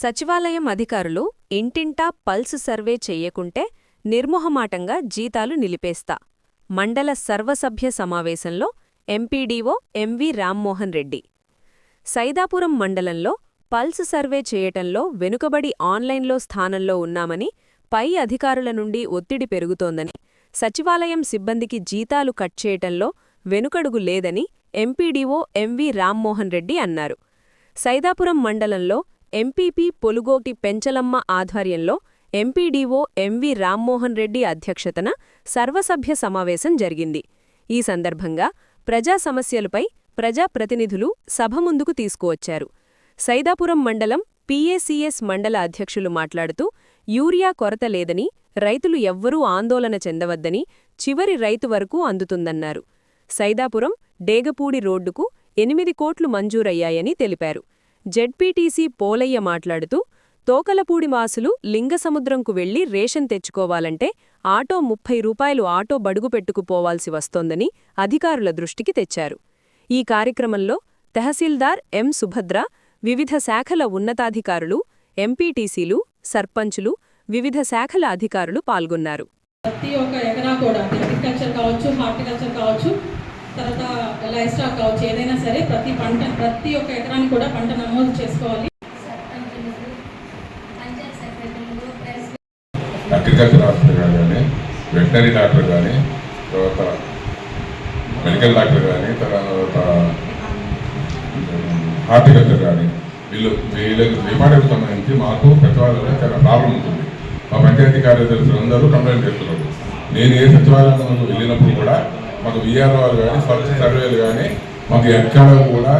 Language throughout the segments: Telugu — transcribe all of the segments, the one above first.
సచివాలయం అధికారులు ఇంటింటా పల్స్ సర్వే చెయ్యకుంటే నిర్మొహమాటంగా జీతాలు నిలిపేస్తా. మండల సర్వసభ్య సమావేశంలో ఎంపీడీఓ ఎంవి రామ్మోహన్ రెడ్డి. సైదాపురం మండలంలో పల్స్ సర్వే చేయటంలో వెనుకబడి ఆన్లైన్లో స్థానంలో ఉన్నామని పై అధికారుల నుండి ఒత్తిడి పెరుగుతోందని సచివాలయం సిబ్బందికి జీతాలు కట్ చేయటంలో వెనుకడుగు లేదని ఎంపీడీఓ ఎంవి రామ్మోహన్ రెడ్డి అన్నారు. సైదాపురం మండలంలో ఎంపీపీ పొలుగోటి పెంచలమ్మ ఆధ్వర్యంలో ఎంపీడీఓ ఎంవి రామ్మోహన్ రెడ్డి అధ్యక్షతన సర్వసభ్య సమావేశం జరిగింది. ఈ సందర్భంగా ప్రజా సమస్యలపై ప్రజాప్రతినిధులు సభ ముందుకు తీసుకువచ్చారు. సైదాపురం మండలం పీఏసీఎస్ మండల అధ్యక్షులు మాట్లాడుతూ యూరియా కొరత లేదని రైతులు ఎవ్వరూ ఆందోళన చెందవద్దని చివరి రైతు వరకు అందుతుందన్నారు. సైదాపురం డేగపూడి రోడ్డుకు ఎనిమిది కోట్లు మంజూరయ్యాయని తెలిపారు. జెడ్పీటీసీ పోలయ్య మాట్లాడుతూ తోకలపూడి వాసులు లింగసముద్రంకు వెళ్ళి రేషన్ తెచ్చుకోవాలంటే ఆటో ముప్పై రూపాయలు ఆటో బడుగు పెట్టుకుపోవాల్సి వస్తోందని అధికారుల దృష్టికి తెచ్చారు. ఈ కార్యక్రమంలో తహసీల్దార్ ఎం సుభద్ర వివిధ శాఖల ఉన్నతాధికారులు ఎంపీటీసీలు సర్పంచులు వివిధ శాఖల అధికారులు పాల్గొన్నారు. ప్రతి ఒక్క ఎకరా కూడా అగ్రికల్చర్ కావచ్చు హార్టికల్చర్ కావచ్చు తర్వాత లైఫ్ స్టాక్ కావచ్చు ఏదైనా సరే ప్రతి పంట ప్రతి ఒక్క ఎకరాన్ని కూడా పంట నమోదు చేసుకోవాలి. అగ్రికల్చర్ హాస్పిటల్ కానీ వెటనరీ డాక్టర్ కానీ తర్వాత మెడికల్ డాక్టర్ కానీ తర్వాత హార్టికల్చర్ కానీ వీళ్ళు వీళ్ళకి డిపార్ట్మెంట్ సంబంధించి మాకు సచివాలయంలో చాలా ప్రాబ్లం ఉంటుంది. మా పంచాయతీ కార్యదర్శులు అందరూ కంప్లైంట్ చేస్తున్నారు. నేను ఏ సచివాలయంలో వెళ్ళినప్పుడు కూడా మాకు విఆర్ఓలు కానీ స్వచ్ఛ సర్వేలు కానీ మాకు ఎక్కడ కూడా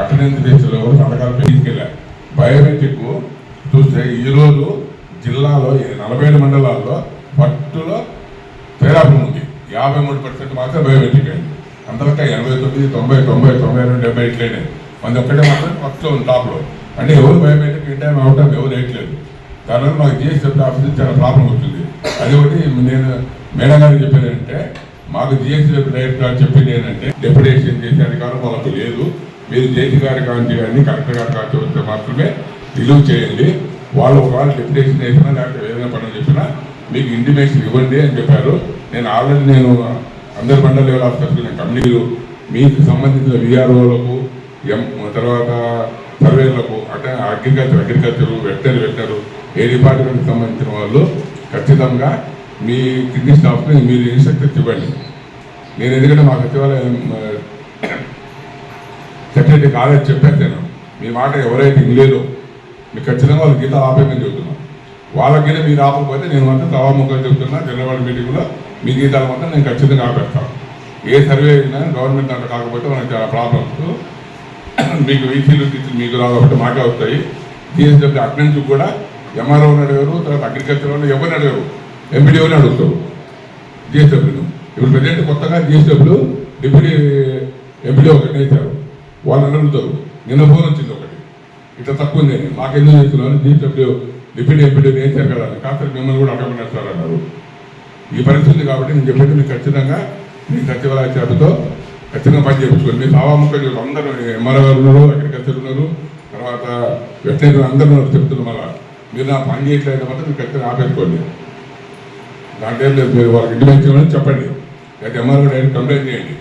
అటెండెన్స్ బేస్లో కూడా సంతకాలు తీసుకెళ్ళారు. బయోమెట్రిక్ చూస్తే ఈరోజు జిల్లాలో ఈ నలభై ఏడు మండలాల్లో పట్టులో పేరాపురం ఉంది. యాభై మూడు పర్సెంట్ మాత్రం బయోమెట్రిక్ అయింది. అంతవరకు ఎనభై తొమ్మిది తొంభై తొంభై తొంభై రెండు డెబ్బై ఇట్లనే. మంది ఒక్కటే మాత్రం ఫస్ట్లో ఉంది టాప్లో. అంటే ఎవరు biometric in time out time ఎవరు వేయట్లేదు. దానివల్ల మాకు జిఎస్టీ ఆఫీస్ చాలా ప్రాబ్లం వచ్చింది అది ఒకటి నేను మేడం గారికి చెప్పేది అంటే మాకు జిఎస్టీ డైరెక్టర్ గారు చెప్పింది ఏంటంటే డెప్యుటేషన్ చేసే అధికారం వాళ్ళకు లేదు. మీరు జేసీ గారి కాంతి కానీ కలెక్టర్ గారి కాంతి వస్తే మాత్రమే రిలీవ్ చేయండి. వాళ్ళు ఒకవేళ డెప్యుటేషన్ చేసినా లేకపోతే ఏదైనా పని చెప్పినా మీకు ఇంటిమేషన్ ఇవ్వండి అని చెప్పారు. నేను ఆల్రెడీ నేను అందరి మండల లెవెల్ ఆఫీసర్స్ నేను కమిటీలు మీకు సంబంధించిన విఆర్ఓలకు ఎం తర్వాత సర్వేలకు అంటే అగ్రికల్చర్ అగ్రికల్చర్ వెటనరీ వెటనరు ఏ డిపార్ట్మెంట్కి సంబంధించిన వాళ్ళు ఖచ్చితంగా మీ కిడ్నీ స్టాఫ్ని మీరు ఇన్స్ట్రక్టర్స్ ఇవ్వండి నేను ఎందుకంటే మా సచివాలయం సెక్రటరీ కాలేజ్ చెప్పాను నేను. మీ మాట ఎవరైతే ఇంగ్లీలో మీకు ఖచ్చితంగా వాళ్ళ గీత ఆపేమని చెబుతున్నాను వాళ్ళకైనా మీరు ఆపకపోతే నేను మాత్రం తవాముఖం చెబుతున్నా జనరల్ మీటింగ్లో మీ గీతాల మాత్రం నేను ఖచ్చితంగా ఆపేస్తాను ఏ సర్వే అయినా గవర్నమెంట్ దాంట్లో కాకపోతే మనకి చాలా ప్రాబ్లమ్స్ మీకు వీసీలు టీసీలు మీకు రావు కాబట్టి మాకే వస్తాయి. జిఎస్డబ్ల్యూ అటెండెన్స్ కూడా ఎంఆర్ఓ అడిగారు తర్వాత అగ్రికల్చర్ వాళ్ళు ఎవరిని అడిగారు? ఎంపీడీఓని అడుగుతావు. జిఎస్డబ్ల్యూను ఇప్పుడు ప్రజెంట్ కొత్తగా జిఎస్డబ్ల్యూ డిప్యూటీ ఎంపీడీ ఒకటి అవుతారు వాళ్ళని అడుగుతారు. నిన్న ఫోన్ వచ్చింది ఒకటి. ఇట్లా తక్కువ ఉంది. అని మాకెందుకు చేస్తున్నారు? జిఎస్డబ్ల్యూ డిప్యూటీ ఎంపీడీ వేశారు కదా కాస్త కాకపోతే మిమ్మల్ని కూడా అడగమని సార్ అన్నారు. ఈ పరిస్థితి కాబట్టి నేను చెప్పేది మీకు ఖచ్చితంగా మీ సచివాలయ శాఖతో ఖచ్చితంగా పని చేయించుకోండి. మీ సావాముఖ అందరూ ఎంఆర్ఓ గారు ఉన్నారు అగ్రికల్చర్ ఉన్నారు. తర్వాత వెటనరీ అందరూ ఉన్నారు చెప్తున్నారు. మళ్ళీ మీరు నా పని చేయట్లేదు మాత్రం మీరు ఖచ్చితంగా ఆపేసుకోండి. దాంట్లో ఏం లేదు వాళ్ళకి ఇంటిమేషన్ ఇవ్వమని చెప్పండి. లేకపోతే ఎంఆర్ఓ డైరెక్ట్ కంప్లైంట్ చేయండి.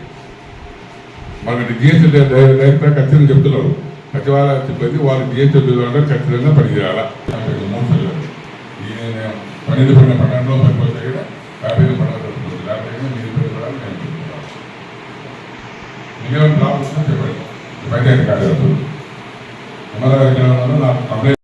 మనకి జిఎస్టీ డైరెక్టర్ ఖచ్చితంగా చెప్తున్నారు సచివాలయ సిబ్బంది వాళ్ళు జిఎస్టీ అందరూ ఖచ్చితంగా పనిచేయాలా? మూడు సభ్యులు. పన్నెండు పడిన పన్నెండులో పడిపోతే కూడా యాభై ఐదు మీరు ఇబ్బంది నేను చెప్తున్నాను. మీకేమైనా ప్రాబ్లమ్స్ ఉంటే చెప్పండి. పంచాయతీ కార్యదర్శులు ఎంఆర్ఓ గారికి నాకు కంప్లైంట్